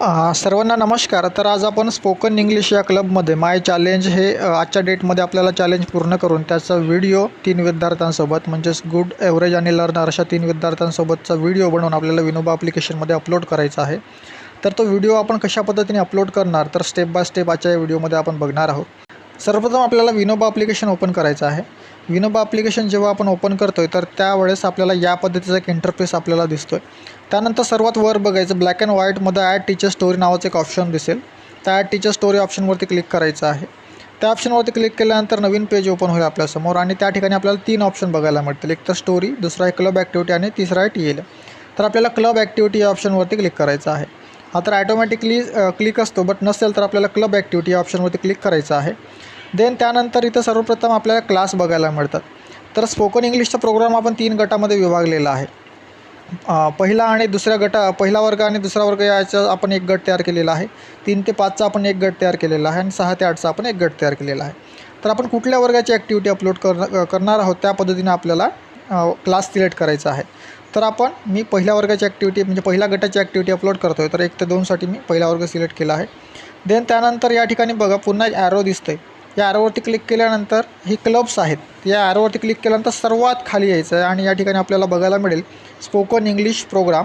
सर्वांना नमस्कार. तर आज आपण स्पोकन इंग्लिश या क्लबमध्ये माय चॅलेंज हे आजच्या डेटमध्ये आपल्याला चॅलेंज पूर्ण करून त्याचा व्हिडिओ तीन विद्यार्थ्यांसोबत म्हणजेच गुड ॲव्हरेज आणि लर्नर अशा तीन विद्यार्थ्यांसोबतचा व्हिडिओ बनवून आपल्याला विनोबा ॲप्लिकेशनमध्ये अपलोड करायचा आहे. तर तो व्हिडिओ आपण कशा पद्धतीने अपलोड करणार तर स्टेप बाय स्टेप आजच्या या व्हिडिओमध्ये आपण बघणार आहोत. सर्वप्रथम आपल्याला विनोबा ॲप्लिकेशन ओपन करायचं आहे. विनोबा ॲप्लिकेशन जेव्हा आपण ओपन करतो आहे तर त्यावेळेस आपल्याला या पद्धतीचा एक इंटरफेस आपल्याला दिसतो आहे त्यानंतर सर्वात वर बघायचं ब्लॅक अँड व्हाईटमध्ये ॲड टीचर स्टोरी नावाचं एक ऑप्शन दिसेल. त्या ॲड टीचर स्टोरी ऑप्शनवरती क्लिक करायचं आहे. त्या ऑप्शनवरती क्लिक केल्यानंतर नवीन पेज ओपन होईल आपल्यासमोर आणि त्या ठिकाणी आपल्याला तीन ऑप्शन बघायला मिळतील. एक तर स्टोरी दुसरा आहे क्लब ॲक्टिव्हिटी आणि तिसरा आहे टी एल तर आपल्याला क्लब ॲक्टिव्हिटी या ऑप्शनवरती क्लिक करायचं आहे. हा तर ॲटोमॅटिकली क्लिक असतो बट नसेल तर आपल्याला क्लब ॲक्टिव्हिटी या ऑप्शनवरती क्लिक करायचं आहे. देन त्यानंतर इथं सर्वप्रथम आपल्याला क्लास बघायला मिळतात. तर स्पोकन इंग्लिशचा प्रोग्राम आपण तीन गटामध्ये विभागलेला आहे. पहिला आणि दुसऱ्या गटा पहिला वर्ग आणि दुसरा वर्ग याचा आपण एक गट तयार केलेला आहे. तीन ते पाचचा आपण एक गट तयार केलेला आहे आणि सहा ते आठचा आपण एक गट तयार केलेला आहे. तर आपण कुठल्या वर्गाची ॲक्टिव्हिटी अपलोड कर करणार आहोत त्या पद्धतीने आपल्याला क्लास सिलेक्ट करायचा आहे. तर आपण मी पहिल्या वर्गाची ॲक्टिव्हिटी म्हणजे पहिल्या गटाची ॲक्टिव्हिटी अपलोड करतो आहे तर एक ते दोनसाठी मी पहिला वर्ग सिलेक्ट केला आहे. देन त्यानंतर या ठिकाणी बघा पुन्हा एक ॲरो दिसतं आहे या ॲरोवरती क्लिक केल्यानंतर ही क्लब्स आहेत. या ॲरोवरती क्लिक केल्यानंतर सर्वात खाली यायचं आहे आणि या ठिकाणी आपल्याला बघायला मिळेल spoken English program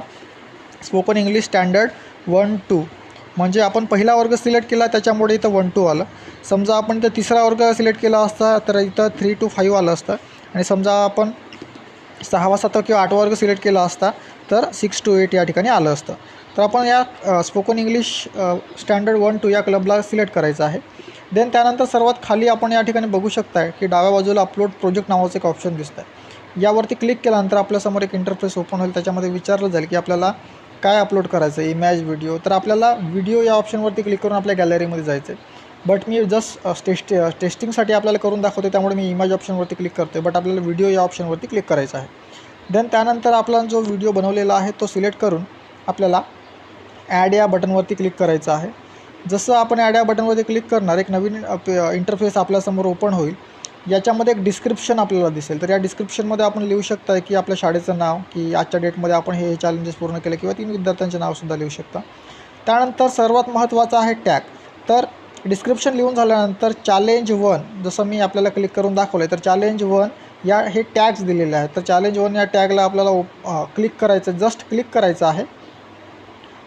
spoken English standard one two म्हणजे आपण पहिला वर्ग सिलेक्ट केला त्याच्यामुळे इथं वन टू आलं. समजा आपण इथं तिसरा वर्ग सिलेक्ट केला असता तर इथं थ्री टू फाईव्ह आलं असतं. आणि समजा आपण सहावा सातवा किंवा आठवा वर्ग सिलेक्ट केला असता तर सिक्स टू एट या ठिकाणी आलं असतं. तर आपण या spoken English standard one two या क्लबला सिलेक्ट करायचं आहे. देन त्यानंतर सर्वात खाली आपण या ठिकाणी बघू शकताय की डाव्या बाजूला अपलोड प्रोजेक्ट नावाचं एक ऑप्शन दिसतं आहे यावरती क्लिक केल्यानंतर आपल्यासमोर एक इंटरफेस ओपन होईल. त्याच्यामध्ये विचारलं जाईल की आपल्याला काय अपलोड करायचं आहे इमॅज व्हिडिओ तर आपल्याला व्हिडिओ या ऑप्शनवरती क्लिक करून आपल्या गॅलरीमध्ये जायचं आहे बट मी जस्ट टेस्ट टेस्टिंगसाठी आपल्याला करून दाखवते त्यामुळे मी इमेज ऑप्शनवरती क्लिक करते बट आपल्याला व्हिडिओ या ऑप्शनवरती क्लिक करायचा आहे. देन त्यानंतर आपला जो व्हिडिओ बनवलेला आहे तो सिलेक्ट करून आपल्याला ॲड या बटनवरती क्लिक करायचं आहे. जसं आपण ॲड या बटनवरती क्लिक करणार एक नवीन इंटरफेस आपल्यासमोर ओपन होईल. याच्यामध्ये एक डिस्क्रिप्शन आपल्याला दिसेल. तर या डिस्क्रिप्शनमध्ये आपण लिहू शकता की आपल्या शाळेचं नाव की आजच्या डेटमध्ये आपण हे चॅलेंजेस पूर्ण केले किंवा तीन विद्यार्थ्यांचे नावसुद्धा लिहू शकता. त्यानंतर सर्वात महत्त्वाचं आहे टॅग तर डिस्क्रिप्शन लिहून झाल्यानंतर चॅलेंज वन जसं मी आपल्याला क्लिक करून दाखवलं आहे तर चॅलेंज वन या हे टॅग्स दिलेले आहेत. तर चॅलेंज वन या टॅगला आपल्याला क्लिक करायचं जस्ट क्लिक करायचं आहे.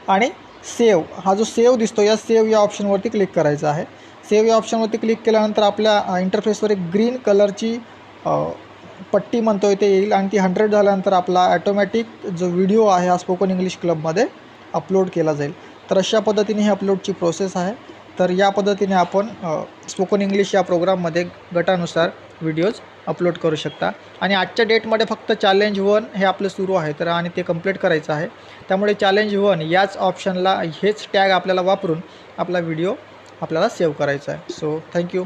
आणि सेव हा जो सेव दिसतो या सेव या ऑप्शनवरती क्लिक करायचा आहे. सेव या ऑप्शनवरती क्लिक केल्यानंतर आपल्या इंटरफेसवर एक ग्रीन कलरची पट्टी म्हणतो ते येईल आणि ती हंड्रेड झाल्यानंतर आपला ॲटोमॅटिक जो व्हिडिओ आहे हा स्पोकन इंग्लिश क्लबमध्ये अपलोड केला जाईल. तर अशा पद्धतीने ही अपलोडची प्रोसेस आहे. तर या पद्धतीने आपण स्पोकन इंग्लिश या प्रोग्राममध्ये गटानुसार व्हिडिओज अपलोड करू शकता. आणि आजच्या डेटमध्ये फक्त चॅलेंज वन हे आपलं सुरू आहे तर आणि ते कंप्लीट करायचं आहे. त्यामुळे चॅलेंज वन याच ऑप्शनला हेच टॅग आपल्याला वापरून आपला व्हिडिओ आपल्याला सेव्ह करायचा आहे. So thank you